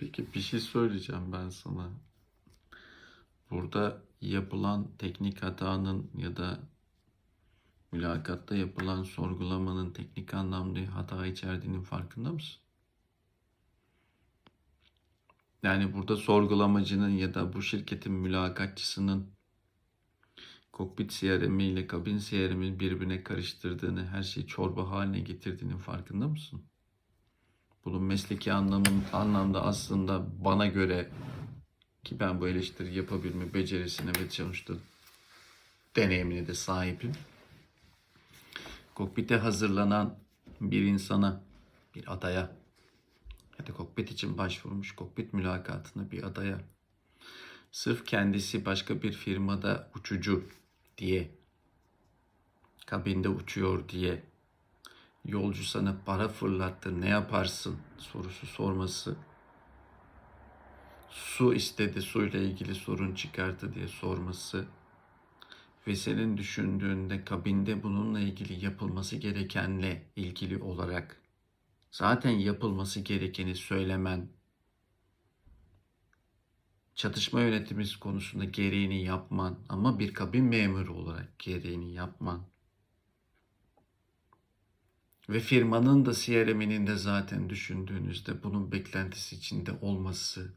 Peki bir şey söyleyeceğim ben sana. Burada yapılan teknik hatanın ya da mülakatta yapılan sorgulamanın teknik anlamda hata içerdiğinin farkında mısın? Yani burada sorgulamacının ya da bu şirketin mülakatçısının kokpit CRM ile kabin CRM'in birbirine karıştırdığını, her şeyi çorba haline getirdiğinin farkında mısın? Bunun mesleki anlamın, anlamda aslında bana göre ki ben bu eleştiri yapabilme becerisine ve sonuçta deneyimine de sahibim. Kokpite hazırlanan bir insana, bir adaya ya da kokpit için başvurmuş kokpit mülakatına bir adaya sırf kendisi başka bir firmada uçucu diye kabinde uçuyor diye yolcu sana para fırlattı ne yaparsın sorusu sorması su istedi suyla ilgili sorun çıkarttı diye sorması ve senin düşündüğünde kabinde bununla ilgili yapılması gerekenle ilgili olarak zaten yapılması gerekeni söylemen çatışma yönetimi konusunda gereğini yapman ama bir kabin memuru olarak gereğini yapman ve firmanın da CRM'inin de zaten düşündüğünüzde bunun beklentisi içinde olması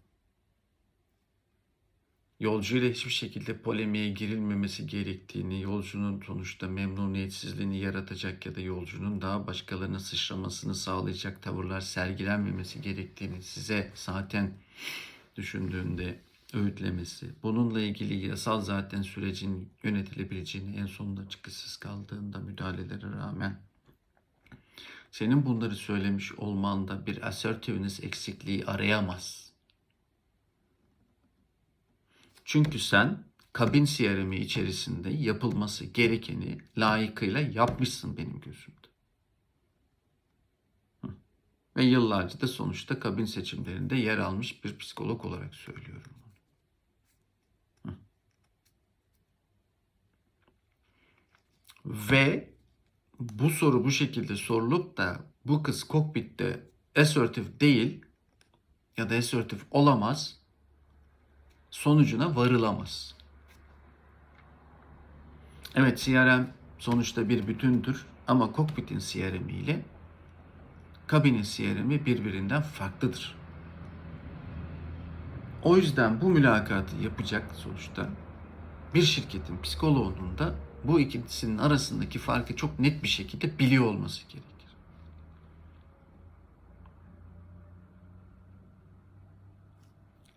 yolcuyla hiçbir şekilde polemiğe girilmemesi gerektiğini, yolcunun sonuçta memnuniyetsizliğini yaratacak ya da yolcunun daha başkalarına sıçramasını sağlayacak tavırlar sergilenmemesi gerektiğini size zaten düşündüğünde öğütlemesi, bununla ilgili yasal zaten sürecin yönetilebileceğini en sonunda çıkışsız kaldığında müdahalelere rağmen senin bunları söylemiş olmanda bir assertiveness eksikliği arayamaz. Çünkü sen kabin CRM'i içerisinde yapılması gerekeni layıkıyla yapmışsın benim gözümde. Ve yıllarca da sonuçta kabin seçimlerinde yer almış bir psikolog olarak söylüyorum. Ve bu soru bu şekilde sorulup da bu kız kokpitte assertif değil ya da assertif olamaz sonucuna varılamaz. Evet CRM sonuçta bir bütündür ama kokpitin CRM ile kabinin CRM'i birbirinden farklıdır. O yüzden bu mülakatı yapacak sonuçta bir şirketin psikoloğunun da bu ikisinin arasındaki farkı çok net bir şekilde biliyor olması gerekir.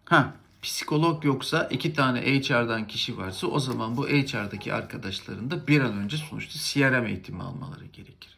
Ha, psikolog yoksa iki tane HR'dan kişi varsa o zaman bu HR'daki arkadaşların da bir an önce sonuçta CRM eğitimi almaları gerekir.